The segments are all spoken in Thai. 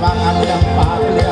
ยล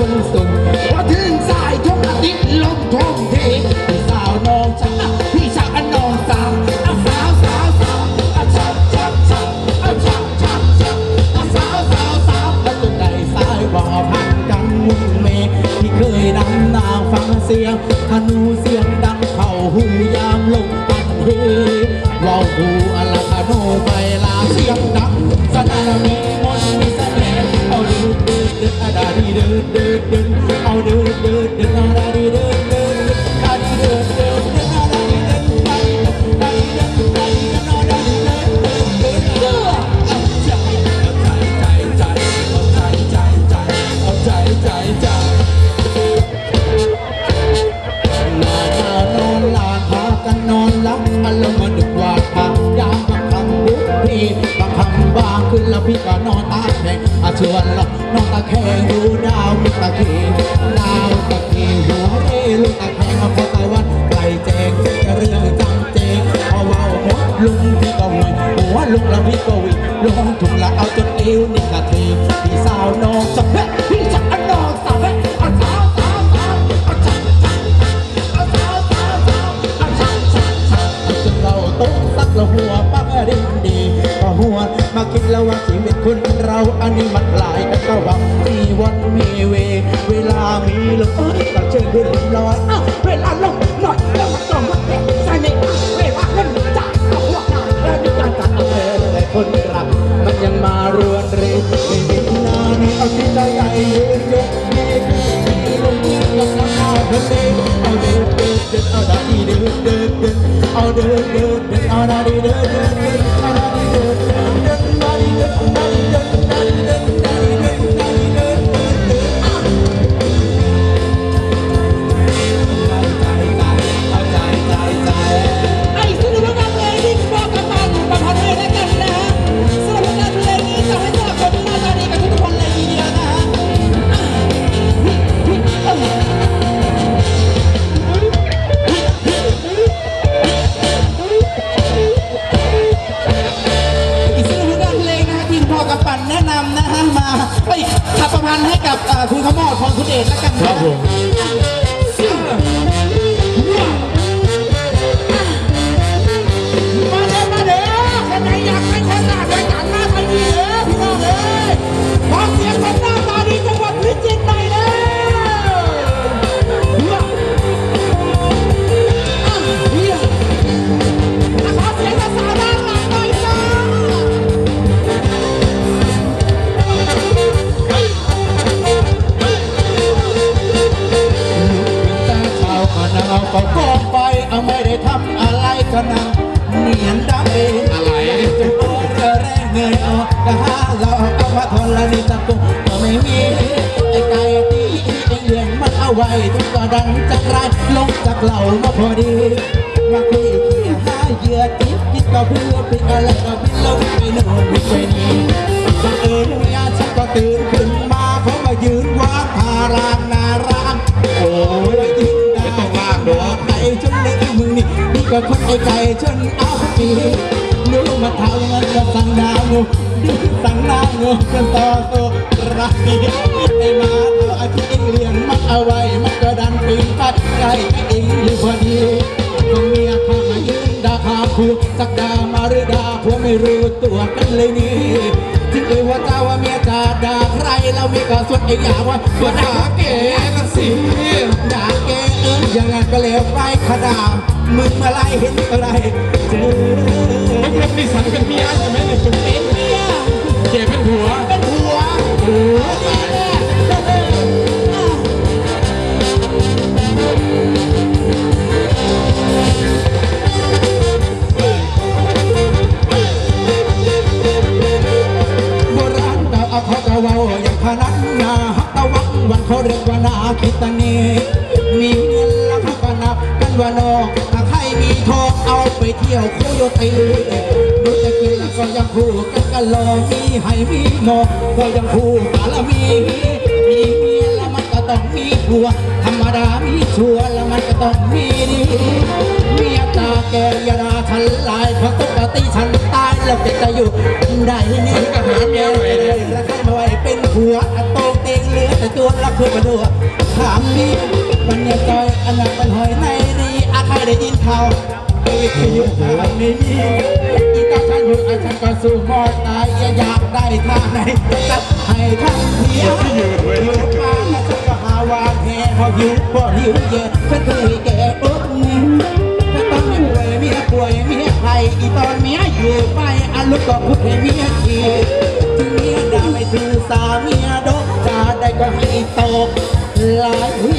นาคนสุนพอถึงสายทุกอาทิตย์ลงทุ่งเทพี่สาวน้องชักพี่ชักน้องสาวอาสาวสาวสาวอาชักชักชักอาชักชักชักเอาสาวสาวสาวแล้วจนได้สายบ่อพันกันมุนเมที่เคยนำนางฟังเสียงธนูเสียงดังเข้าหูยามลงอันเฮว่าวหูอลาคาโนไปลาเสียงดังสนามีมนต์ เดินเดินเดินเอาเดินเดินเดินอะไร ลอยอ้าเวลาลงหน่อยแล้วมันก็มาเตะใส่ในอะเวลาเล่นจ้าเอาหัวหน้าแล้วมีการจัดเอาเลยแต่คนรักมันยังมารวนเรไม่มีนานเอาที่ใจใหญ่ยืนยกมีมีลงที่กับน้ำตาทะเลเอาเดินเดินเดินเอาดาดีเดินเดินเดินเอาเดินเดินเดินเอาดาดีเดินเดินำนะฮะมาไปขับประพันธ์ให้กับคุณขมอดพรคุณเดชแล้วกันครับผม เอาแต่หาเราเอามาทนละนี่ตะกุกก็ไม่มีไอ้ไก่ตีไอ้เลี้ยงมันเอาไว้ทุกกระดังจักไรลงจากเหล่ามาพอดี มาคุยเขี่ยหาเหยื่อจิบจิบก็เพื่อเป็นอะไรก็บินลงไปโน่นไปนี่บังเอิญเมียฉันก็ตื่นขึ้นมาเพราะมายืนวางพารางนาร้านโอ้ยยิ้มได้ต้องลากดอกไก่จนเล็กมึงนี่นี่ก็คนไอ้ไก่จนเอาปีนึก มาทำมันก็สั่งดาวงูสั่งดาวงูกันต่อตรักดีไอ้มาตัวอาทิตย์เลี้ยงมันเอาไว้มันก็ดันปีนไปใกล้ไอ้เองอยู่พอดีก็เมียข้ามายืนด่าคาคูสักดามาหรือด่าผัวไม่รู้ตัวกันเลยนี่ที่เอ่ยว่าเจ้าว่าเมีย ด่าใครเรามีก็ส่วนไอ้อย่างว่าว่าด่าเก๋กันสิด่าเก๋เอิ้นอย่างนั้นก็เลวไปขนาดมึงมาไล่เห็นอะไรเจอมันเป็นสันเป็นเมียใช่ไหมเนี่ย รียกว่านาคิตานีมีเงินแล้วเขาก็นับกันว่าน้องถ้าใครมีทองเอาไปเที่ยวโคโยตีดูจะกินแล้วก็ยังคู่กันกันรอมีให้มีหมอก็ยังคู่กาละมีมีเมียแล้วมันก็ต้องมีผัว ธรรมดามีชัวร์แล้วมันก็ต้องมีดีเมียตาแกอยาดาฉันลายเพราะปกติฉันตายแล้วจะจะอยู่ได้นี่มันก็หาเมียใหม่เลยแล้วใครมาไว้เป็นผัวอะโตเต็งเหลือ แต่ตัวรักเพื่อนมาดูถามดีมันเนี่ยจอยอันนั้นมันหอยในดีอาใครได้ยินเขาวเอ้ยคืออยู่ทางนี้อีตาฉันอยู่อาฉันก็สู้มอดตายอยากได้ท่าไหนจัดให้ทั้งเพียงอยู่มาฉันก็หาวางแหพอหิวพอหิวเย็นฉันเคยแก่ปุ๊บถ้าตอน อีตอนเมียอยู่ไปอาลุกก็พูดให้เมียทีถึงเมียด่าไม่ถือสาเมียดกจะได้ก็ให้ตกหลายที